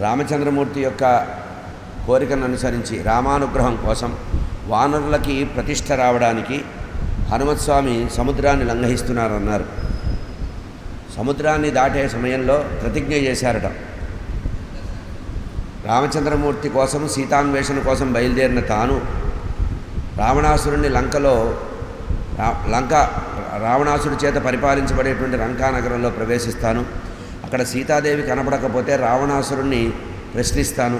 రామచంద్రమూర్తి యొక్క కోరికను అనుసరించి రామానుగ్రహం కోసం వానరులకి ప్రతిష్ట రావడానికి హనుమత్స్వామి సముద్రాన్ని లంఘిస్తున్నారన్నారు. సముద్రాన్ని దాటే సమయంలో ప్రతిజ్ఞ చేశారట. రామచంద్రమూర్తి కోసం సీతాన్వేషణ కోసం బయలుదేరిన తాను రావణాసురుణ్ణి లంకలో లంక రావణాసుడి చేత పరిపాలించబడేటువంటి లంకా నగరంలో ప్రవేశిస్తాను. అక్కడ సీతాదేవి కనపడకపోతే రావణాసురుణ్ణి ప్రశ్నిస్తాను.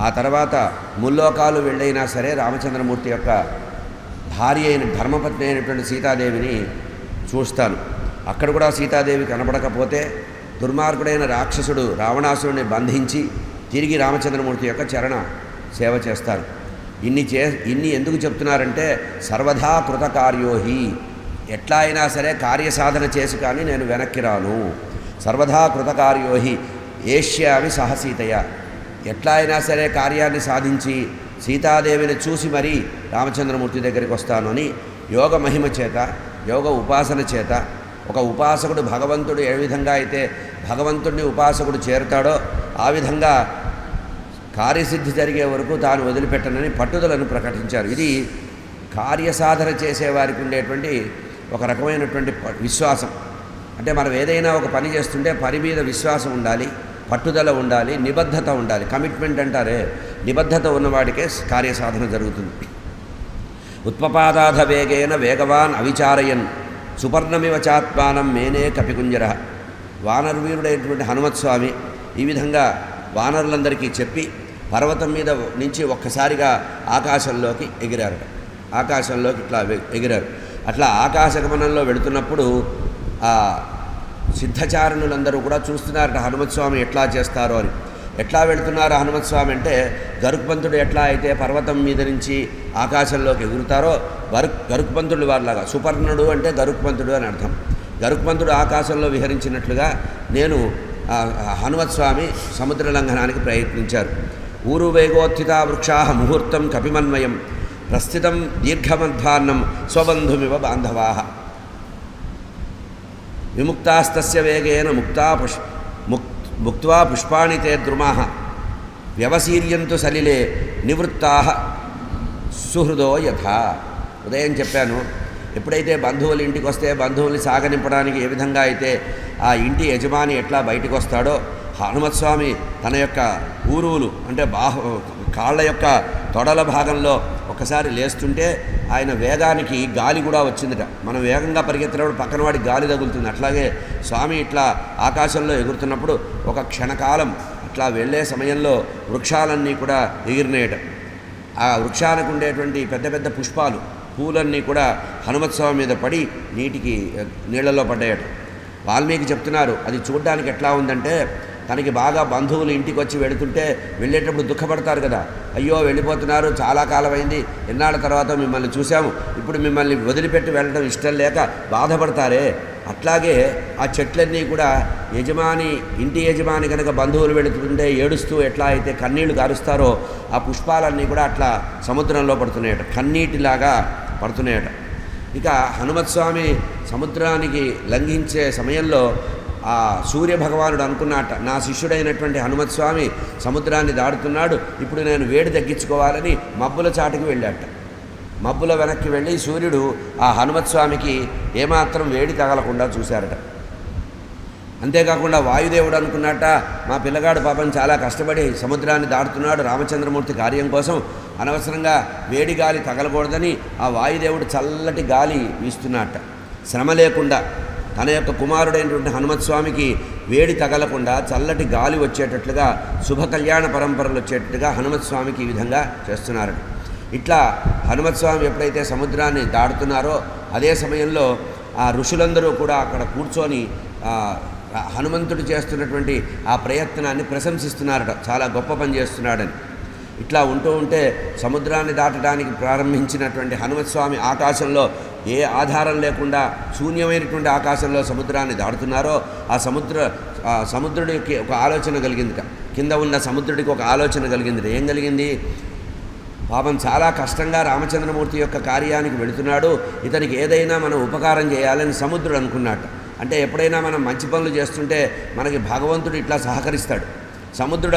ఆ తర్వాత ముల్లోకాలు వెళ్ళైనా సరే రామచంద్రమూర్తి యొక్క భార్య అయిన ధర్మపత్ని అయినటువంటి సీతాదేవిని చూస్తాను. అక్కడ కూడా సీతాదేవి కనపడకపోతే దుర్మార్గుడైన రాక్షసుడు రావణాసురుడిని బంధించి తిరిగి రామచంద్రమూర్తి యొక్క చరణ సేవ చేస్తారు ఇన్ని చే ఇన్ని ఎందుకు చెప్తున్నారంటే సర్వదా కృతకార్యోహి. ఎట్లా అయినా సరే కార్యసాధన చేసి కానీ నేను వెనక్కి రాను. సర్వదా కృతకార్యోహి ఏష్యామి సహసీతయ. ఎట్లా అయినా సరే కార్యాన్ని సాధించి సీతాదేవిని చూసి మరీ రామచంద్రమూర్తి దగ్గరికి వస్తాను అని యోగ మహిమ చేత యోగ ఉపాసన చేత ఒక ఉపాసకుడు భగవంతుడు ఏ విధంగా అయితే భగవంతుడిని ఉపాసకుడు చేరుతాడో ఆ విధంగా కార్యసిద్ధి జరిగే వరకు తాను వదిలిపెట్టనని పట్టుదలను ప్రకటించారు. ఇది కార్యసాధన చేసేవారికి ఉండేటువంటి ఒక రకమైనటువంటి విశ్వాసం. అంటే మనం ఏదైనా ఒక పని చేస్తుంటే పని మీద విశ్వాసం ఉండాలి పట్టుదల ఉండాలి నిబద్ధత ఉండాలి. కమిట్మెంట్ అంటారే నిబద్ధత ఉన్నవాడికే కార్యసాధన జరుగుతుంది. ఉత్పపాదాధ వేగేన వేగవాన్ అవిచారయన్ సుపర్ణమివ చాత్మానం మేనే కపికుంజర వానర్వీరుడైనటువంటి హనుమత్స్వామి ఈ విధంగా వానరులందరికీ చెప్పి పర్వతం మీద నుంచి ఒక్కసారిగా ఆకాశంలోకి ఎగిరారట. ఆకాశంలోకి ఇట్లా ఎగిరారు. అట్లా ఆకాశగమనంలో వెళుతున్నప్పుడు ఆ సిద్ధచారణులందరూ కూడా చూస్తున్నారట హనుమత్స్వామి ఎట్లా చేస్తారో? అని. ఎట్లా వెళుతున్నారు హనుమత్స్వామి అంటే గరుక్పంతుడు ఎట్లా అయితే పర్వతం మీద నుంచి ఆకాశంలోకి ఎగురుతారో వరుక్ గరుక్పంతుడు వారిలాగా సుపర్ణుడు అంటే గరుక్పంతుడు అని అర్థం. గరుక్పంతుడు ఆకాశంలో విహరించినట్లుగా నేను హనుమత్స్వామి సముద్ర లంఘనానికి ప్రయత్నించారు. ఊరు వేగోత్థిత వృక్షాహ ముహూర్తం కపిమన్వయం ప్రస్థితం దీర్ఘమధ్వాన్నం స్వబంధుమివ బాంధవాహ విముక్తాస్తస్య వేగేన ముక్తా పుష్ ముక్ ముక్వా పుష్పాణి తే ద్రుమా వ్యవసీర్యంతు సలిలే నివృత్తా సుహృదో యథా ఉదయం చెప్పాను। ఎప్పుడైతే బంధువులు ఇంటికి వస్తే బంధువుల్ని సాగనింపడానికి ఏ విధంగా అయితే ఆ ఇంటి యజమాని ఎట్లా బయటకు వస్తాడో హనుమత్స్వామి తన యొక్క ఊరువులు అంటే బాహు కాళ్ళ యొక్క తొడల భాగంలో ఒకసారి లేస్తుంటే ఆయన వేగానికి గాలి కూడా వచ్చిందిట. మనం వేగంగా పరిగెత్తినప్పుడు పక్కన వాడి గాలి తగులుతుంది. అట్లాగే స్వామి ఇట్లా ఆకాశంలో ఎగురుతున్నప్పుడు ఒక క్షణకాలం అట్లా వెళ్ళే సమయంలో వృక్షాలన్నీ కూడా ఎగిరినేయటం. ఆ వృక్షానికి ఉండేటువంటి పెద్ద పెద్ద పుష్పాలు పూలన్నీ కూడా హనుమత్స్వామి మీద పడి నీటికి నీళ్ళలో పడ్డాయట. వాల్మీకి చెప్తున్నారు అది చూడ్డానికి ఎట్లా ఉందంటే తనకి బాగా బంధువులు ఇంటికి వచ్చి వెళుతుంటే వెళ్ళేటప్పుడు దుఃఖపడతారు కదా. అయ్యో వెళ్ళిపోతున్నారు చాలా కాలం అయింది ఎన్నాళ్ళ తర్వాత మిమ్మల్ని చూసాము ఇప్పుడు మిమ్మల్ని వదిలిపెట్టి వెళ్ళడం ఇష్టం లేక బాధపడతారే. అట్లాగే ఆ చెట్లన్నీ కూడా యజమాని ఇంటి యజమాని కనుక బంధువులు వెళుతుంటే ఏడుస్తూ ఎట్లా అయితే కన్నీళ్ళు గారుస్తారో ఆ పుష్పాలన్నీ కూడా అట్లా సముద్రంలో పడుతున్నాయట కన్నీటిలాగా పడుతున్నాయట. ఇక హనుమత్స్వామి సముద్రానికి లంఘించే సమయంలో ఆ సూర్య భగవానుడు నా శిష్యుడైనటువంటి హనుమత్స్వామి సముద్రాన్ని దాడుతున్నాడు ఇప్పుడు నేను వేడి తగ్గించుకోవాలని మబ్బుల చాటుకు వెళ్ళాట. మబ్బుల వెనక్కి వెళ్ళి సూర్యుడు ఆ హనుమత్స్వామికి ఏమాత్రం వేడి తగలకుండా చూశారట. అంతేకాకుండా వాయుదేవుడు అనుకున్నట మా పిల్లగాడు పాపం చాలా కష్టపడి సముద్రాన్ని దాటుతున్నాడు రామచంద్రమూర్తి కార్యం కోసం అనవసరంగా వేడి గాలి తగలకూడదని ఆ వాయుదేవుడు చల్లటి గాలి వీస్తున్నట్ట శ్రమ లేకుండా తన యొక్క కుమారుడైనటువంటి హనుమత్స్వామికి వేడి తగలకుండా చల్లటి గాలి వచ్చేటట్లుగా శుభ కళ్యాణ పరంపరలు వచ్చేటట్టుగా హనుమత్స్వామికి ఈ విధంగా చేస్తున్నారు. ఇట్లా హనుమత్స్వామి ఎప్పుడైతే సముద్రాన్ని దాటుతున్నారో అదే సమయంలో ఆ ఋషులందరూ కూడా అక్కడ కూర్చొని హనుమంతుడు చేస్తున్నటువంటి ఆ ప్రయత్నాన్ని ప్రశంసిస్తున్నారట. చాలా గొప్ప పని చేస్తున్నాడని. ఇట్లా ఉంటూ ఉంటే సముద్రాన్ని దాటడానికి ప్రారంభించినటువంటి హనుమత్స్వామి ఆకాశంలో ఏ ఆధారం లేకుండా శూన్యమైనటువంటి ఆకాశంలో సముద్రాన్ని దాటుతున్నారో ఆ సముద్ర ఆ సముద్రుడికి ఒక ఆలోచన కలిగిందిట. కింద ఉన్న సముద్రుడికి ఒక ఆలోచన కలిగిందిట. ఏం కలిగింది? పాపం చాలా కష్టంగా రామచంద్రమూర్తి యొక్క కార్యానికి వెళుతున్నాడు. ఇతనికి ఏదైనా మనం ఉపకారం చేయాలని సముద్రుడు అనుకున్నాడు అంటే ఎప్పుడైనా మనం మంచి పనులు చేస్తుంటే మనకి భగవంతుడు ఇట్లా సహకరిస్తాడు. సముద్రుడు